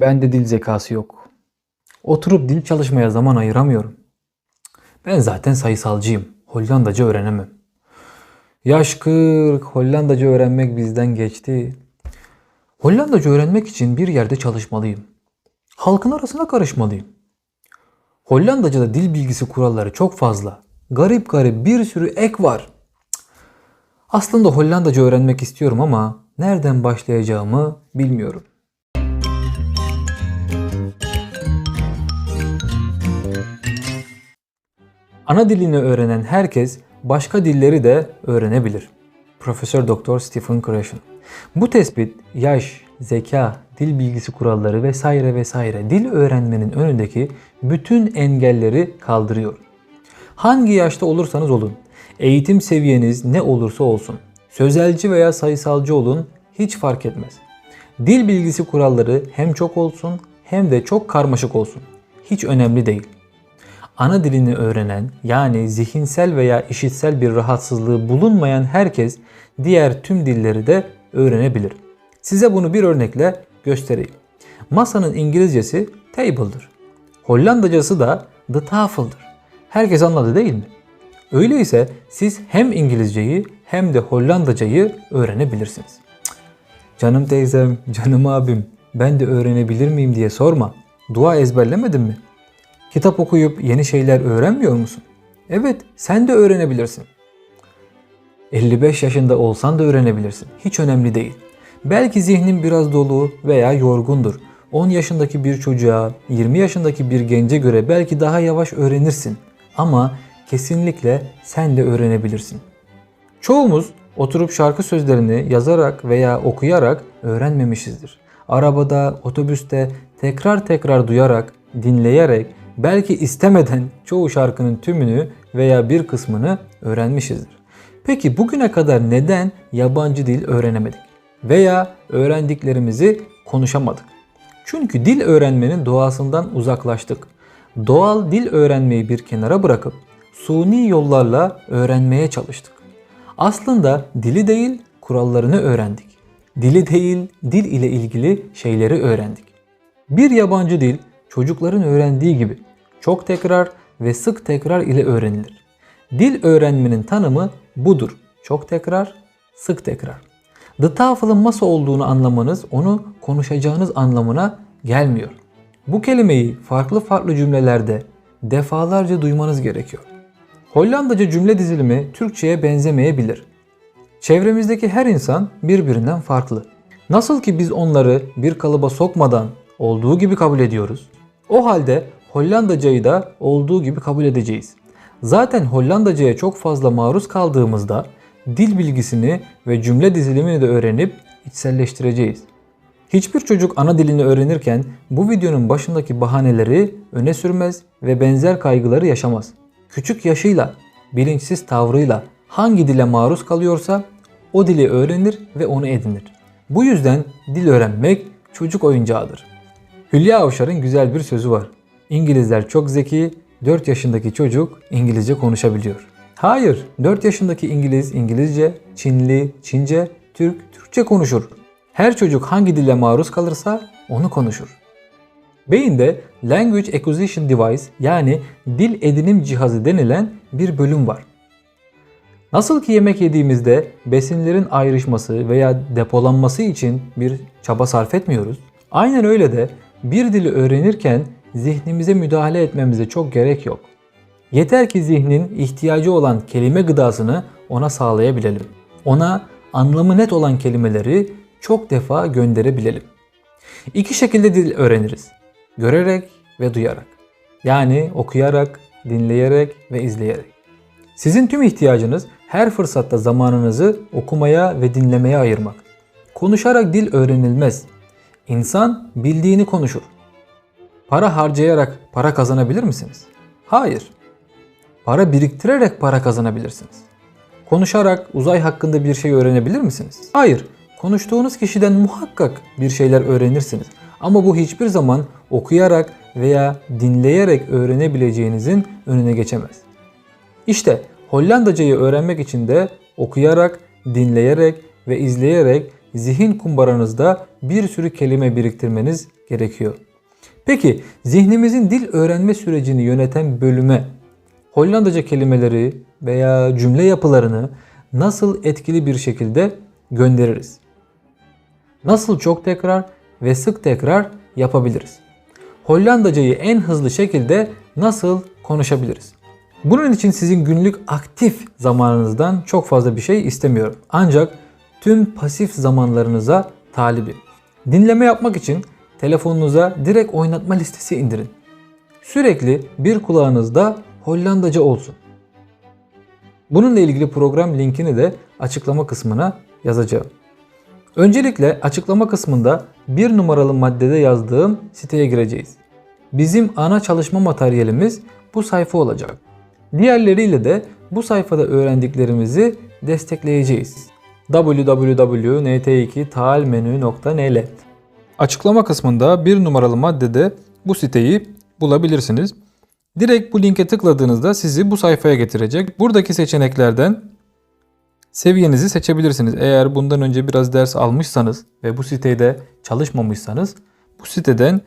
Bende dil zekası yok. Oturup dil çalışmaya zaman ayıramıyorum. Ben zaten sayısalcıyım. Hollandaca öğrenemem. Yaş 40, Hollandaca öğrenmek bizden geçti. Hollandaca öğrenmek için bir yerde çalışmalıyım. Halkın arasına karışmalıyım. Hollandaca'da dil bilgisi kuralları çok fazla. Garip garip bir sürü ek var. Aslında Hollandaca öğrenmek istiyorum ama nereden başlayacağımı bilmiyorum. Ana dilini öğrenen herkes başka dilleri de öğrenebilir. Profesör Doktor Stephen Krashen. Bu tespit yaş, zeka, dil bilgisi kuralları vesaire vesaire dil öğrenmenin önündeki bütün engelleri kaldırıyor. Hangi yaşta olursanız olun, eğitim seviyeniz ne olursa olsun, sözelci veya sayısalcı olun hiç fark etmez. Dil bilgisi kuralları hem çok olsun hem de çok karmaşık olsun. Hiç önemli değil ana dilini öğrenen yani zihinsel veya işitsel bir rahatsızlığı bulunmayan herkes diğer tüm dilleri de öğrenebilir. Size bunu bir örnekle göstereyim. Masanın İngilizcesi table'dır. Hollandacası da the tafel'dır. Herkes anladı değil mi? Öyleyse siz hem İngilizceyi hem de Hollandacayı öğrenebilirsiniz. Canım teyzem, canım abim ben de öğrenebilir miyim diye sorma. Dua ezberlemedin mi? Kitap okuyup yeni şeyler öğrenmiyor musun? Evet, sen de öğrenebilirsin. 55 yaşında olsan da öğrenebilirsin. Hiç önemli değil. Belki zihnin biraz dolu veya yorgundur. 10 yaşındaki bir çocuğa, 20 yaşındaki bir gence göre belki daha yavaş öğrenirsin. Ama kesinlikle sen de öğrenebilirsin. Çoğumuz oturup şarkı sözlerini yazarak veya okuyarak öğrenmemişizdir. Arabada, otobüste tekrar tekrar duyarak, dinleyerek, belki istemeden çoğu şarkının tümünü veya bir kısmını öğrenmişizdir. Peki bugüne kadar neden yabancı dil öğrenemedik? Veya öğrendiklerimizi konuşamadık? Çünkü dil öğrenmenin doğasından uzaklaştık. Doğal dil öğrenmeyi bir kenara bırakıp suni yollarla öğrenmeye çalıştık. Aslında dili değil, kurallarını öğrendik. Dili değil, dil ile ilgili şeyleri öğrendik. Bir yabancı dil çocukların öğrendiği gibi çok tekrar ve sık tekrar ile öğrenilir. Dil öğrenmenin tanımı budur. Çok tekrar, sık tekrar. The TOEFL'ın masa olduğunu anlamanız onu konuşacağınız anlamına gelmiyor. Bu kelimeyi farklı farklı cümlelerde defalarca duymanız gerekiyor. Hollandaca cümle dizilimi Türkçe'ye benzemeyebilir. Çevremizdeki her insan birbirinden farklı. Nasıl ki biz onları bir kalıba sokmadan olduğu gibi kabul ediyoruz. O halde Hollandacayı da olduğu gibi kabul edeceğiz. Zaten Hollandacaya çok fazla maruz kaldığımızda dil bilgisini ve cümle dizilimini de öğrenip içselleştireceğiz. Hiçbir çocuk ana dilini öğrenirken bu videonun başındaki bahaneleri öne sürmez ve benzer kaygıları yaşamaz. Küçük yaşıyla, bilinçsiz tavrıyla hangi dile maruz kalıyorsa o dili öğrenir ve onu edinir. Bu yüzden dil öğrenmek çocuk oyuncağıdır. Hülya Avşar'ın güzel bir sözü var. İngilizler çok zeki, 4 yaşındaki çocuk İngilizce konuşabiliyor. Hayır, 4 yaşındaki İngiliz İngilizce, Çinli Çince, Türk Türkçe konuşur. Her çocuk hangi dile maruz kalırsa onu konuşur. Beyinde Language Acquisition Device yani dil edinim cihazı denilen bir bölüm var. Nasıl ki yemek yediğimizde besinlerin ayrışması veya depolanması için bir çaba sarf etmiyoruz. Aynen öyle de bir dili öğrenirken zihnimize müdahale etmemize çok gerek yok. Yeter ki zihnin ihtiyacı olan kelime gıdasını ona sağlayabilelim. Ona anlamı net olan kelimeleri çok defa gönderebilelim. İki şekilde dil öğreniriz. Görerek ve duyarak. Yani okuyarak, dinleyerek ve izleyerek. Sizin tüm ihtiyacınız her fırsatta zamanınızı okumaya ve dinlemeye ayırmak. Konuşarak dil öğrenilmez. İnsan bildiğini konuşur. Para harcayarak para kazanabilir misiniz? Hayır. Para biriktirerek para kazanabilirsiniz. Konuşarak uzay hakkında bir şey öğrenebilir misiniz? Hayır. Konuştuğunuz kişiden muhakkak bir şeyler öğrenirsiniz. Ama bu hiçbir zaman okuyarak veya dinleyerek öğrenebileceğinizin önüne geçemez. İşte Hollandacayı öğrenmek için de okuyarak, dinleyerek ve izleyerek zihin kumbaranızda bir sürü kelime biriktirmeniz gerekiyor. Peki zihnimizin dil öğrenme sürecini yöneten bölüme Hollandaca kelimeleri veya cümle yapılarını nasıl etkili bir şekilde göndeririz? Nasıl çok tekrar ve sık tekrar yapabiliriz? Hollandacayı en hızlı şekilde nasıl konuşabiliriz? Bunun için sizin günlük aktif zamanınızdan çok fazla bir şey istemiyorum. Ancak tüm pasif zamanlarınıza talibim. Dinleme yapmak için telefonunuza direkt oynatma listesi indirin. Sürekli bir kulağınızda Hollandaca olsun. Bununla ilgili program linkini de açıklama kısmına yazacağım. Öncelikle açıklama kısmında bir numaralı maddede yazdığım siteye gireceğiz. Bizim ana çalışma materyalimiz bu sayfa olacak. Diğerleriyle de bu sayfada öğrendiklerimizi destekleyeceğiz. www.nt2taalmenü.nl Açıklama kısmında bir numaralı maddede bu siteyi bulabilirsiniz. Direkt bu linke tıkladığınızda sizi bu sayfaya getirecek. Buradaki seçeneklerden seviyenizi seçebilirsiniz. Eğer bundan önce biraz ders almışsanız ve bu sitede çalışmamışsanız bu siteden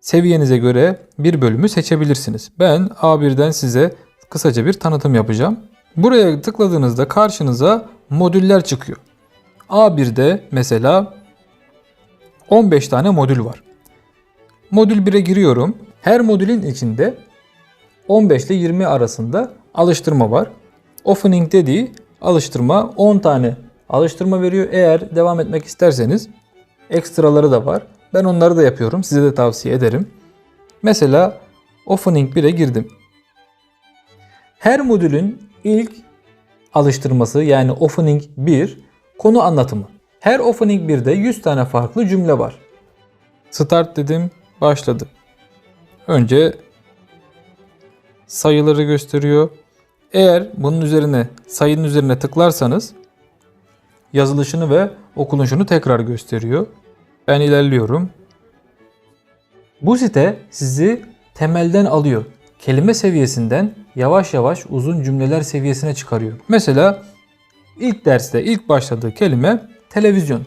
seviyenize göre bir bölümü seçebilirsiniz. Ben A1'den size kısaca bir tanıtım yapacağım. Buraya tıkladığınızda karşınıza modüller çıkıyor. A1'de mesela 15 tane modül var. Modül 1'e giriyorum. Her modülün içinde 15 ile 20 arasında alıştırma var. Opening dediği alıştırma 10 tane alıştırma veriyor. Eğer devam etmek isterseniz ekstraları da var. Ben onları da yapıyorum. Size de tavsiye ederim. Mesela Opening 1'e girdim. Her modülün ilk alıştırması yani Opening 1 konu anlatımı. Her Opening 1'de 100 tane farklı cümle var. Start dedim, başladı. Önce sayıları gösteriyor. Eğer bunun üzerine sayının üzerine tıklarsanız yazılışını ve okunuşunu tekrar gösteriyor. Ben ilerliyorum. Bu site sizi temelden alıyor. Kelime seviyesinden yavaş yavaş uzun cümleler seviyesine çıkarıyor. Mesela ilk derste ilk başladığı kelime televizyon.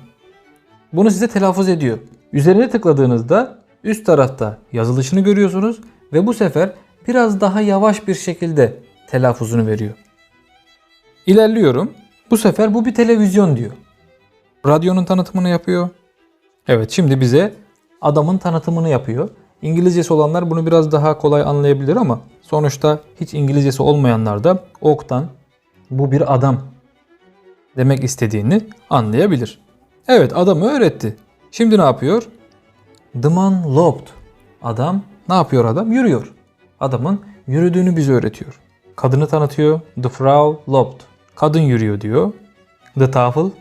Bunu size telaffuz ediyor. Üzerine tıkladığınızda üst tarafta yazılışını görüyorsunuz ve bu sefer biraz daha yavaş bir şekilde telaffuzunu veriyor. İlerliyorum. Bu sefer bu bir televizyon diyor. Radyonun tanıtımını yapıyor. Evet şimdi bize adamın tanıtımını yapıyor. İngilizcesi olanlar bunu biraz daha kolay anlayabilir ama sonuçta hiç İngilizcesi olmayanlar da oktan bu bir adam demek istediğini anlayabilir. Evet adamı öğretti. Şimdi ne yapıyor? The man loped. Adam ne yapıyor adam? Yürüyor. Adamın yürüdüğünü bize öğretiyor. Kadını tanıtıyor. The Frau loped. Kadın yürüyor diyor. The Tafel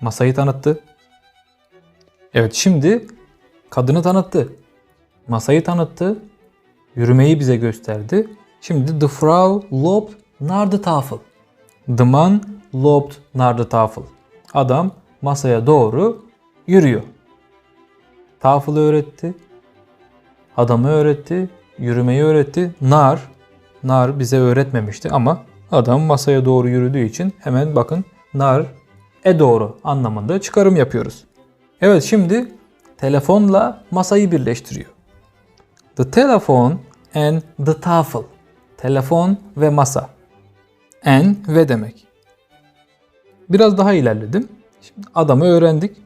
masayı tanıttı. Evet şimdi kadını tanıttı. Masayı tanıttı. Yürümeyi bize gösterdi. Şimdi The Frau loped naar de Tafel. The man loped naar de Tafel. Adam masaya doğru yürüyor. Tafel'ı öğretti. Adamı öğretti. Yürümeyi öğretti. Nar. Nar bize öğretmemişti ama adam masaya doğru yürüdüğü için hemen bakın nar e doğru anlamında çıkarım yapıyoruz. Evet şimdi telefonla masayı birleştiriyor. The telephone and the tafel. Telefon ve masa. En ve demek. Biraz daha ilerledim. Şimdi adamı öğrendik.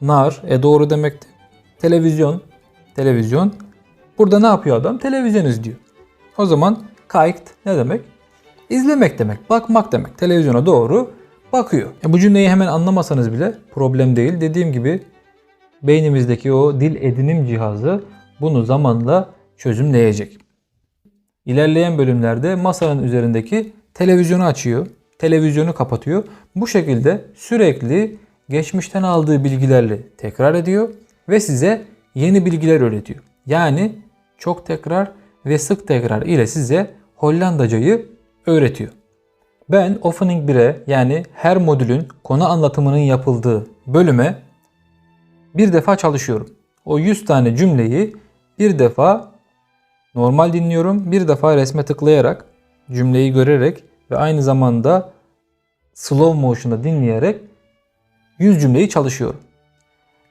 Nar e doğru demekti. Televizyon. Televizyon. Burada ne yapıyor adam? Televizyon izliyor. O zaman kayıt ne demek? İzlemek demek, bakmak demek. Televizyona doğru bakıyor. E bu cümleyi hemen anlamasanız bile problem değil. Dediğim gibi beynimizdeki o dil edinim cihazı bunu zamanla çözümleyecek. İlerleyen bölümlerde masanın üzerindeki televizyonu açıyor, televizyonu kapatıyor. Bu şekilde sürekli geçmişten aldığı bilgilerle tekrar ediyor ve size yeni bilgiler öğretiyor. Yani çok tekrar ve sık tekrar ile size Hollandacayı öğretiyor. Ben Opening 1'e yani her modülün konu anlatımının yapıldığı bölüme bir defa çalışıyorum. O 100 tane cümleyi bir defa normal dinliyorum. Bir defa resme tıklayarak cümleyi görerek ve aynı zamanda slow motion'da dinleyerek 100 cümleyi çalışıyorum.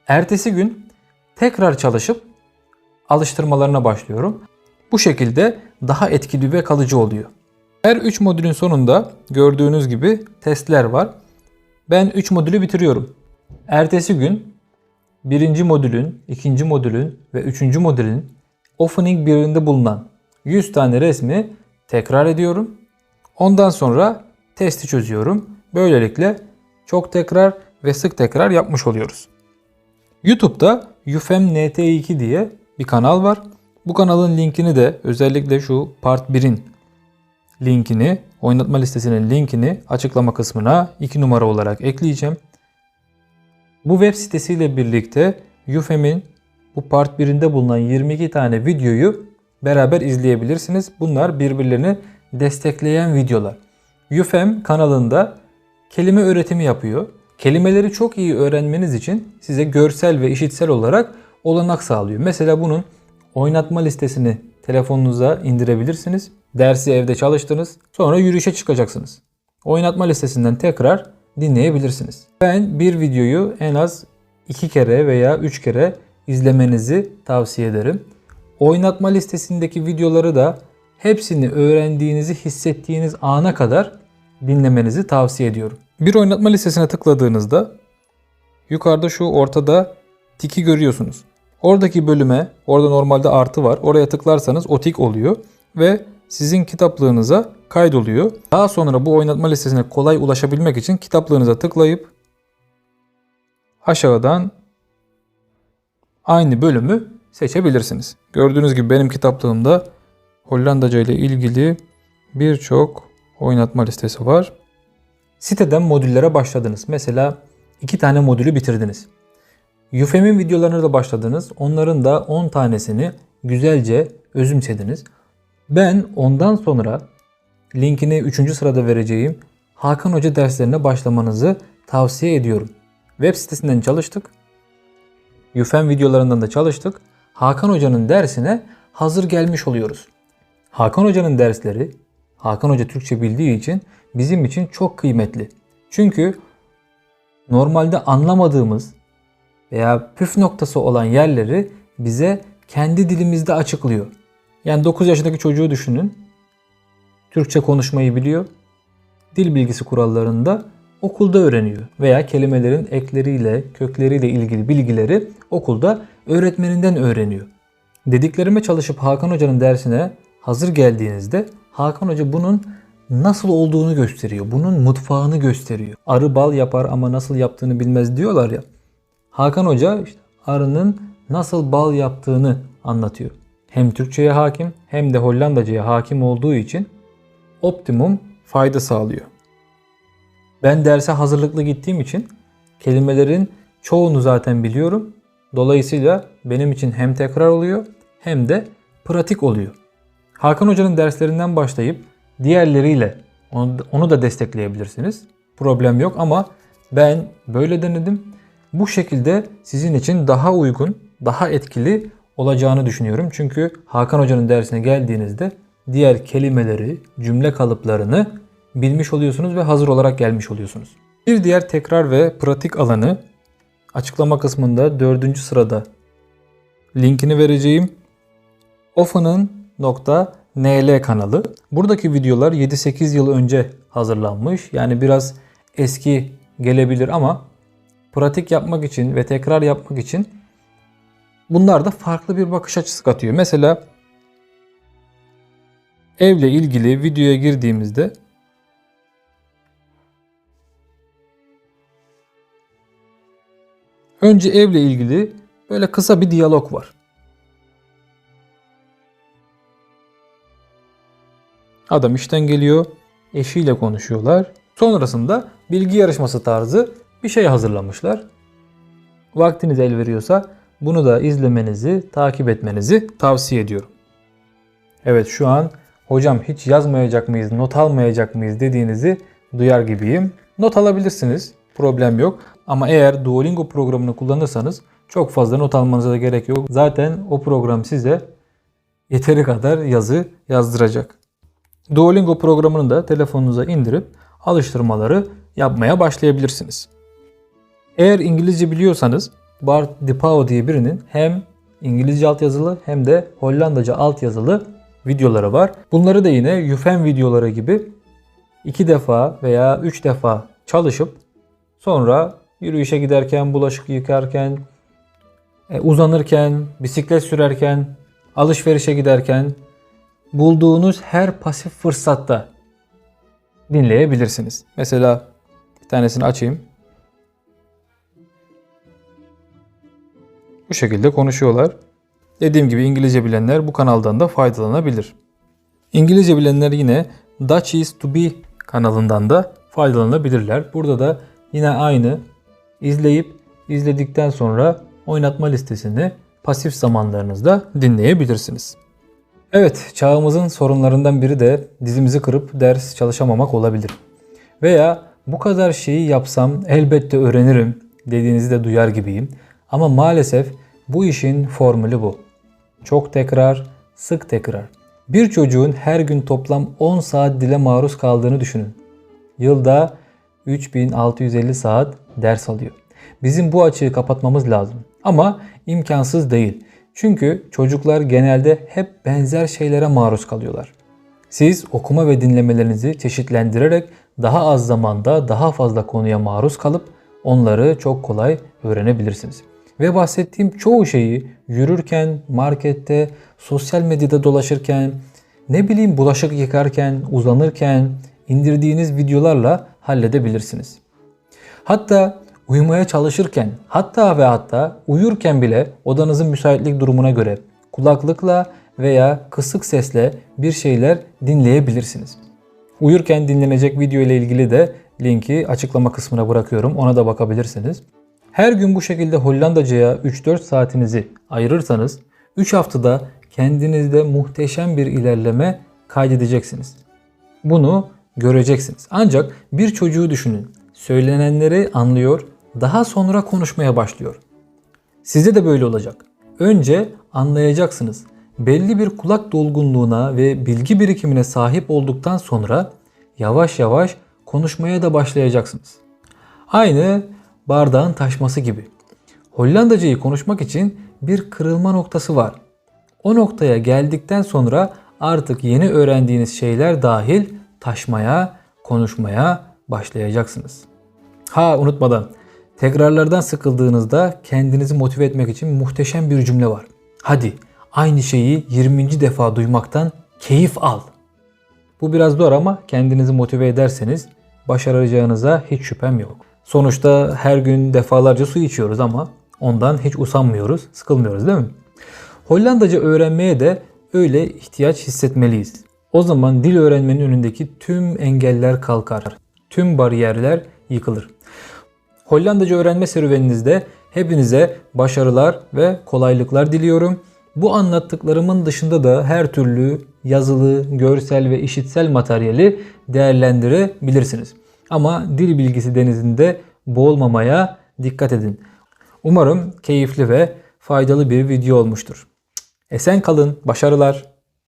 Ertesi gün tekrar çalışıp alıştırmalarına başlıyorum. Bu şekilde daha etkili ve kalıcı oluyor. Her 3 modülün sonunda gördüğünüz gibi testler var. Ben 3 modülü bitiriyorum. Ertesi gün birinci modülün, ikinci modülün ve üçüncü modülün opening birinde bulunan 100 tane resmi tekrar ediyorum. Ondan sonra testi çözüyorum. Böylelikle çok tekrar ve sık tekrar yapmış oluyoruz. YouTube'da UFEM NT2 diye bir kanal var. Bu kanalın linkini de özellikle şu part 1'in linkini, oynatma listesinin linkini açıklama kısmına 2 numara olarak ekleyeceğim. Bu web sitesiyle birlikte UFEM'in bu part 1'inde bulunan 22 tane videoyu beraber izleyebilirsiniz. Bunlar birbirlerini destekleyen videolar. UFEM kanalında kelime öğretimi yapıyor. Kelimeleri çok iyi öğrenmeniz için size görsel ve işitsel olarak olanak sağlıyor. Mesela bunun oynatma listesini telefonunuza indirebilirsiniz. Dersi evde çalıştınız. Sonra yürüyüşe çıkacaksınız. Oynatma listesinden tekrar dinleyebilirsiniz. Ben bir videoyu en az 2 kere veya 3 kere izlemenizi tavsiye ederim. Oynatma listesindeki videoları da hepsini öğrendiğinizi hissettiğiniz ana kadar dinlemenizi tavsiye ediyorum. Bir oynatma listesine tıkladığınızda yukarıda şu ortada tiki görüyorsunuz. Oradaki bölüme, orada normalde artı var. Oraya tıklarsanız o tik oluyor ve sizin kitaplığınıza kaydoluyor. Daha sonra bu oynatma listesine kolay ulaşabilmek için kitaplığınıza tıklayıp aşağıdan aynı bölümü seçebilirsiniz. Gördüğünüz gibi benim kitaplığımda Hollandaca ile ilgili birçok oynatma listesi var. Siteden modüllere başladınız. Mesela iki tane modülü bitirdiniz. Yufem'in videolarına da başladınız. Onların da 10 tanesini güzelce özümsediniz. Ben ondan sonra linkini 3. sırada vereceğim Hakan Hoca derslerine başlamanızı tavsiye ediyorum. Web sitesinden çalıştık. Yufem videolarından da çalıştık. Hakan Hoca'nın dersine hazır gelmiş oluyoruz. Hakan Hoca'nın dersleri Hakan Hoca Türkçe bildiği için bizim için çok kıymetli. Çünkü normalde anlamadığımız veya püf noktası olan yerleri bize kendi dilimizde açıklıyor. Yani 9 yaşındaki çocuğu düşünün. Türkçe konuşmayı biliyor. Dil bilgisi kurallarında okulda öğreniyor veya kelimelerin ekleriyle, kökleriyle ilgili bilgileri okulda öğretmeninden öğreniyor. Dediklerime çalışıp Hakan Hoca'nın dersine hazır geldiğinizde Hakan Hoca bunun nasıl olduğunu gösteriyor. Bunun mutfağını gösteriyor. Arı bal yapar ama nasıl yaptığını bilmez diyorlar ya. Hakan Hoca işte arının nasıl bal yaptığını anlatıyor. Hem Türkçe'ye hakim hem de Hollandaca'ya hakim olduğu için optimum fayda sağlıyor. Ben derse hazırlıklı gittiğim için kelimelerin çoğunu zaten biliyorum. Dolayısıyla benim için hem tekrar oluyor hem de pratik oluyor. Hakan Hoca'nın derslerinden başlayıp diğerleriyle onu, onu da destekleyebilirsiniz. Problem yok ama ben böyle denedim. Bu şekilde sizin için daha uygun, daha etkili olacağını düşünüyorum. Çünkü Hakan Hoca'nın dersine geldiğinizde diğer kelimeleri, cümle kalıplarını bilmiş oluyorsunuz ve hazır olarak gelmiş oluyorsunuz. Bir diğer tekrar ve pratik alanı açıklama kısmında dördüncü sırada linkini vereceğim. Ofa'nın NL kanalı. Buradaki videolar 7-8 yıl önce hazırlanmış. Yani biraz eski gelebilir ama pratik yapmak için ve tekrar yapmak için bunlar da farklı bir bakış açısı katıyor. Mesela evle ilgili videoya girdiğimizde önce evle ilgili böyle kısa bir diyalog var. Adam işten geliyor, eşiyle konuşuyorlar. Sonrasında bilgi yarışması tarzı bir şey hazırlamışlar. Vaktiniz el veriyorsa bunu da izlemenizi, takip etmenizi tavsiye ediyorum. Evet şu an hocam hiç yazmayacak mıyız, not almayacak mıyız dediğinizi duyar gibiyim. Not alabilirsiniz. Problem yok. Ama eğer Duolingo programını kullanırsanız çok fazla not almanıza da gerek yok. Zaten o program size yeteri kadar yazı yazdıracak. Duolingo programını da telefonunuza indirip alıştırmaları yapmaya başlayabilirsiniz. Eğer İngilizce biliyorsanız Bart Dipao diye birinin hem İngilizce altyazılı hem de Hollandaca altyazılı videoları var. Bunları da yine Yufen videoları gibi iki defa veya üç defa çalışıp sonra yürüyüşe giderken, bulaşık yıkarken, e, uzanırken, bisiklet sürerken, alışverişe giderken bulduğunuz her pasif fırsatta dinleyebilirsiniz. Mesela bir tanesini açayım. Bu şekilde konuşuyorlar. Dediğim gibi İngilizce bilenler bu kanaldan da faydalanabilir. İngilizce bilenler yine Dutch is to be kanalından da faydalanabilirler. Burada da yine aynı izleyip izledikten sonra oynatma listesini pasif zamanlarınızda dinleyebilirsiniz. Evet, çağımızın sorunlarından biri de dizimizi kırıp ders çalışamamak olabilir. Veya bu kadar şeyi yapsam elbette öğrenirim dediğinizi de duyar gibiyim. Ama maalesef bu işin formülü bu. Çok tekrar, sık tekrar. Bir çocuğun her gün toplam 10 saat dile maruz kaldığını düşünün. Yılda 3650 saat ders alıyor. Bizim bu açığı kapatmamız lazım. Ama imkansız değil. Çünkü çocuklar genelde hep benzer şeylere maruz kalıyorlar. Siz okuma ve dinlemelerinizi çeşitlendirerek daha az zamanda daha fazla konuya maruz kalıp onları çok kolay öğrenebilirsiniz. Ve bahsettiğim çoğu şeyi yürürken, markette, sosyal medyada dolaşırken, ne bileyim bulaşık yıkarken, uzanırken indirdiğiniz videolarla halledebilirsiniz. Hatta uyumaya çalışırken, hatta ve hatta uyurken bile odanızın müsaitlik durumuna göre kulaklıkla veya kısık sesle bir şeyler dinleyebilirsiniz. Uyurken dinlenecek video ile ilgili de linki açıklama kısmına bırakıyorum. Ona da bakabilirsiniz. Her gün bu şekilde Hollandaca'ya 3-4 saatinizi ayırırsanız 3 haftada kendinizde muhteşem bir ilerleme kaydedeceksiniz. Bunu göreceksiniz. Ancak bir çocuğu düşünün. Söylenenleri anlıyor, daha sonra konuşmaya başlıyor. Size de böyle olacak. Önce anlayacaksınız. Belli bir kulak dolgunluğuna ve bilgi birikimine sahip olduktan sonra yavaş yavaş konuşmaya da başlayacaksınız. Aynı bardağın taşması gibi. Hollandacayı konuşmak için bir kırılma noktası var. O noktaya geldikten sonra artık yeni öğrendiğiniz şeyler dahil taşmaya, konuşmaya başlayacaksınız. Ha unutmadan tekrarlardan sıkıldığınızda kendinizi motive etmek için muhteşem bir cümle var. Hadi aynı şeyi 20. defa duymaktan keyif al. Bu biraz zor ama kendinizi motive ederseniz başaracağınıza hiç şüphem yok. Sonuçta her gün defalarca su içiyoruz ama ondan hiç usanmıyoruz, sıkılmıyoruz değil mi? Hollandaca öğrenmeye de öyle ihtiyaç hissetmeliyiz. O zaman dil öğrenmenin önündeki tüm engeller kalkar. Tüm bariyerler yıkılır. Hollandaca öğrenme serüveninizde hepinize başarılar ve kolaylıklar diliyorum. Bu anlattıklarımın dışında da her türlü yazılı, görsel ve işitsel materyali değerlendirebilirsiniz. Ama dil bilgisi denizinde boğulmamaya dikkat edin. Umarım keyifli ve faydalı bir video olmuştur. Esen kalın, başarılar.